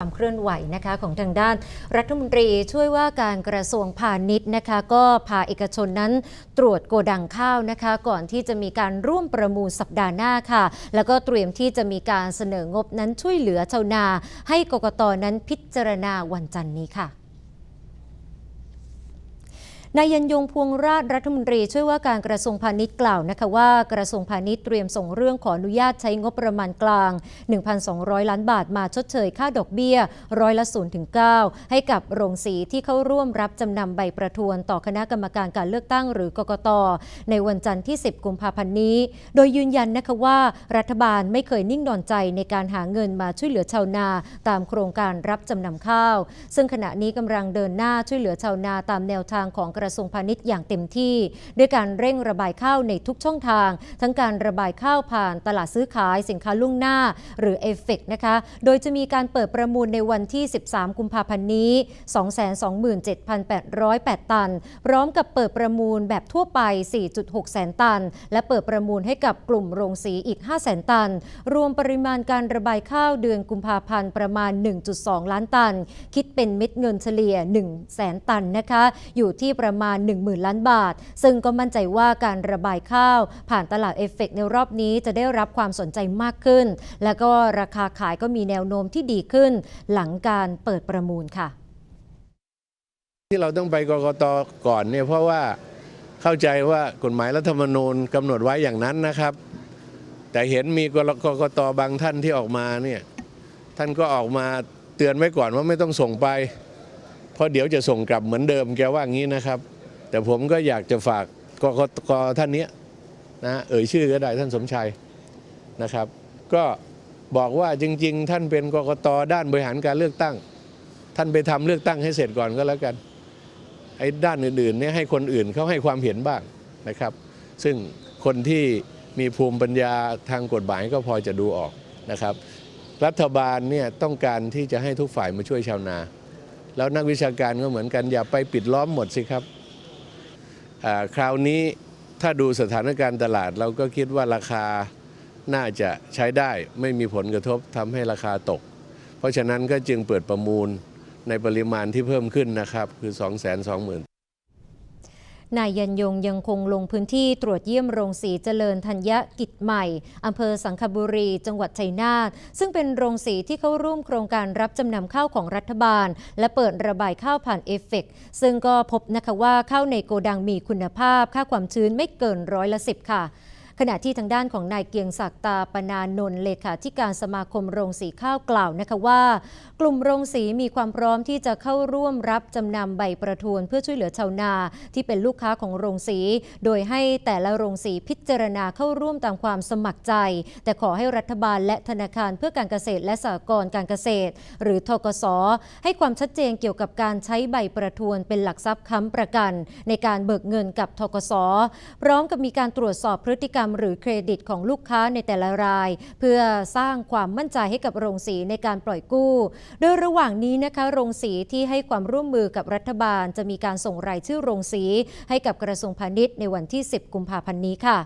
ความเคลื่อนไหวนะคะของทางด้านรัฐมนตรีช่วยว่าการกระทรวงพาณิชย์นะคะก็พาเอกชนนั้นตรวจโกดังข้าวนะคะ ก่อนที่จะมีการร่วมประมูลสัปดาห์หน้าค่ะ แล้วก็เตรียมที่จะมีการเสนองบนั้นช่วยเหลือชาวนา ให้กกตนั้นพิจารณาวันจันทร์นี้ค่ะ นายยันยงพวงราชรัฐมนตรีช่วยว่าการกระทรวงพาณิชย์กล่าวนะคะว่ากระทรวงพาณิชย์เตรียมส่งเรื่องขออนุญาตใช้งบประมาณกลาง 1,200 ล้านบาทมาชดเชยค่าดอกเบี้ยร้อยละ0ถึง9ให้กับโรงสีที่เข้าร่วมรับจำนำใบประทวนต่อคณะกรรมการการเลือกตั้งหรือกกต ในวันจันทร์ที่ 10 กุมภาพันธ์นี้ โดยยืนยันนะคะว่ารัฐบาลไม่เคยนิ่งนอนใจในการหาเงินมาช่วยเหลือชาวนา ตามโครงการรับจำนำข้าว ซึ่งขณะนี้กำลังเดินหน้าช่วยเหลือชาวนาตามแนวทางของกระทรวงพาณิชย์อย่างเต็มที่ ด้วยการเร่งระบายข้าวในทุกช่องทาง ทั้งการระบายข้าวผ่านตลาดซื้อขายสินค้าล่วงหน้า หรือเอฟเฟกนะคะ โดยจะมีการเปิดประมูลในวันที่ 13 กุมภาพันธ์นี้ 227,808 ตัน พร้อมกับเปิดประมูลแบบทั่วไป 4.6 แสนตัน และเปิดประมูลให้กับกลุ่มโรงสีอีก 5 แสนตัน รวมปริมาณการระบายข้าวเดือนกุมภาพันธ์ประมาณ 1.2 ล้านตัน คิดเป็นเม็ดเงินเฉลี่ย 1 แสนตันนะคะ อยู่ที่ประประมาณ 10,000 ล้านบาท ซึ่งก็มั่นใจว่าการระบายข้าว ผ่านตลาดเอฟเฟกในรอบนี้จะได้รับความสนใจมากขึ้น และก็ราคาขายก็มีแนวโน้มที่ดีขึ้น หลังการเปิดประมูลค่ะ ที่เราต้องไปกรกตก่อนเนี่ยเพราะว่าเข้าใจว่ากฎหมายรัฐธรรมนูญกำหนดไว้อย่างนั้นนะครับ แต่เห็นมีกรกตบางท่านที่ออกมาเนี่ยท่านก็ออกมาเตือนไว้ก่อนว่าไม่ต้องส่งไป เพราะเดี๋ยวจะส่งกลับเหมือนเดิมแกว่างี้นะครับ แต่ผมก็อยากจะฝากกกตท่านนี้นะเอ่ยชื่อก็ได้ท่านสมชัยนะครับ ก็บอกว่าจริง ๆ ท่านเป็นกกตด้านบริหารการเลือกตั้ง ท่านไปทำเลือกตั้งให้เสร็จก่อนก็แล้วกันไอ้ด้านอื่นๆเนี่ยให้คนอื่นเขาให้ความเห็นบ้างนะครับ ซึ่งคนที่มีภูมิปัญญาทางกฎหมายก็พอจะดูออกนะครับ รัฐบาลเนี่ยต้องการที่จะให้ทุกฝ่ายมาช่วยชาวนา แล้วนักวิชาการก็เหมือนกันอย่าไปปิดล้อมหมดสิครับคราวนี้ถ้าดูสถานการณ์ตลาด เราก็คิดว่าราคาน่าจะใช้ได้ไม่มีผลกระทบทำให้ราคาตก เพราะฉะนั้นก็จึงเปิดประมูลในปริมาณที่เพิ่มขึ้นนะครับ คือ 2 2 0 0 0 0 นายยันยงยังคงลงพื้นที่ตรวจเยี่ยมโรงสีเจริญธัญญกิจใหม่อำเภอสังขบุรี จังหวัดชัยนาทซึ่งเป็นโรงสีที่เข้าร่วมโครงการรับจำนำข้าวของรัฐบาล และเปิดระบายข้าวผ่านเอฟเฟกซึ่งก็พบนะคะว่าข้าวในโกดังมีคุณภาพค่าความชื้นไม่เกินร้อยละสิบค่ะ ขณะที่ทางด้านของนายเกียงศักดิ์ตาปนานนท์เลขาธิการสมาคมโรงสีข้าวกล่าวนะคะว่า กลุ่มโรงสีมีความพร้อมที่จะเข้าร่วมรับจำนำใบประทวนเพื่อช่วยเหลือชาวนา ที่เป็นลูกค้าของโรงสี โดยให้แต่ละโรงสีพิจารณาเข้าร่วมตามความสมัครใจ แต่ขอให้รัฐบาลและธนาคารเพื่อการเกษตรและสหกรณ์การเกษตร หรือทกส ให้ความชัดเจนเกี่ยวกับการใช้ใบประทวนเป็นหลักทรัพย์ค้ำประกัน ในการเบิกเงินกับทกส พร้อมกับมีการตรวจสอบพฤติกรรมหรือเครดิตของลูกค้าในแต่ละราย เพื่อสร้างความมั่นใจให้กับโรงสีในการปล่อยกู้ โดยระหว่างนี้นะคะ โรงสีที่ให้ความร่วมมือกับรัฐบาล จะมีการส่งรายชื่อโรงสีให้กับกระทรวงพาณิชย์ในวันที่ 10 กุมภาพันธ์นี้ค่ะ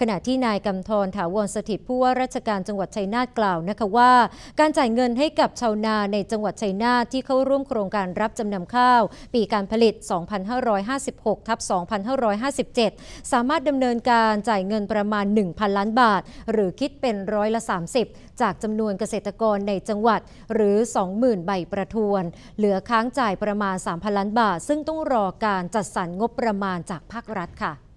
ขณะที่นายกำธรถาวรสถิตผู้ว่าราชการจังหวัดชัยนาทกล่าวนะคะว่า การจ่ายเงินให้กับชาวนาในจังหวัดชัยนาทที่เข้าร่วมโครงการรับจำนำข้าว ปีการผลิต 2556ทับ2557 สามารถดำเนินการจ่ายเงินประมาณ 1,000 ล้านบาท หรือคิดเป็นร้อยละ 30 จากจำนวนเกษตรกรในจังหวัด หรือ 20,000 ใบประทวน เหลือค้างจ่ายประมาณ 3,000 ล้านบาท ซึ่งต้องรอการจัดสรรงบประมาณจากภาครัฐค่ะ